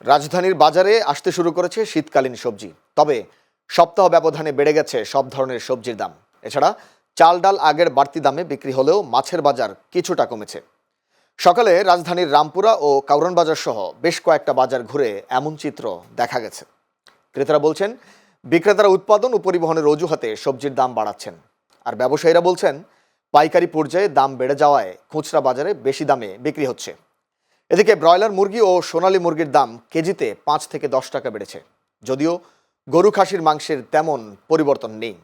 রাজধানীর বাজারে আসতে শুরু করেছে শীতকালীন সবজি। তবে সপ্তাহ ব্যবধানে বেড়ে গেছে সব ধরনের সবজির দাম। এছাড়া চাল ডাল আগের বাড়তি দামে বিক্রি হলেও মাছের বাজার কিছুটা কমেছে। সকালে রাজধানীর রামপুরা ও কাউরন বাজার সহ বেশ কয়েকটা বাজার ঘুরে এমন চিত্র দেখা গেছে। ক্রেতারা বলছেন, বিক্রেতারা উৎপাদন ও পরিবহনের অজুহাতে সবজির দাম বাড়াচ্ছেন। আর ব্যবসায়ীরা বলছেন, পাইকারি পর্যায়ে দাম বেড়ে যাওয়ায় খুচরা বাজারে বেশি দামে বিক্রি হচ্ছে। এদিকে ব্রয়লার মুরগি ও সোনালী মুরগির দাম কেজিতে পাঁচ থেকে দশ টাকা বেড়েছে। যদিও গরু খাসির মাংসের তেমন পরিবর্তন নেই।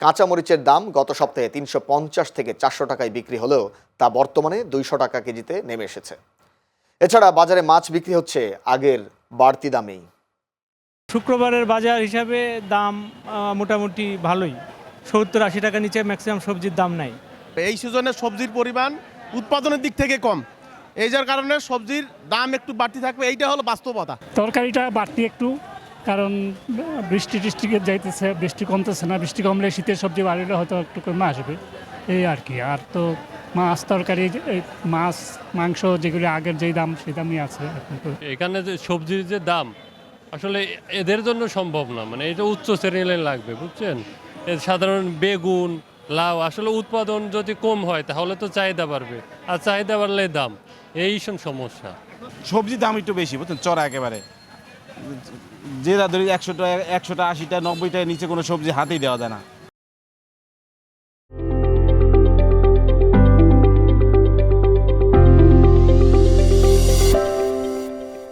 কাঁচামরিচের দাম গত সপ্তাহে তিনশো পঞ্চাশ থেকে চারশো টাকায় বিক্রি হলেও তা বর্তমানে দুইশো টাকা কেজিতে নেমে এসেছে। এছাড়া বাজারে মাছ বিক্রি হচ্ছে আগের বাড়তি দামেই। শুক্রবারের বাজার হিসাবে দাম মোটামুটি ভালোই। সত্তর আশি টাকা নিচে ম্যাক্সিমাম সবজির দাম নাই। এই সিজনে সবজির পরিমাণ উৎপাদনের দিক থেকে কম। এই যার কারণে সবজির দাম একটু বাড়তি থাকবে এইটা হলো বাস্তবতা। তরকারিটা বাড়তি একটু কারণ বৃষ্টি টিষ্টি যাইতেছে বৃষ্টি কমতেছে না বৃষ্টি কমলে শীতের সবজি বাড়লে হয়তো একটু কমে আসবে এই আর কি। আর তো মাছ তরকারি এই মাছ মাংস যেগুলি আগের যেই দাম সেই দামই আছে এখানে যে সবজির যে দাম আসলে এদের জন্য সম্ভব না মানে এটা উচ্চ শ্রেণির লাগবে বুঝছেন? এ সাধারণ বেগুন লাউ, আসলে উৎপাদন যদি কম হয় তাহলে তো চাহিদা বাড়বে। আর চাহিদা বাড়লে দাম, এই সব সমস্যা। সবজি দাম একটু বেশি, বুঝছেন? চড়া একেবারে। যে ধরি একশোটা একশোটা, আশিটা নব্বইটা নিচে কোনো সবজি হাতেই দেওয়া যায় না।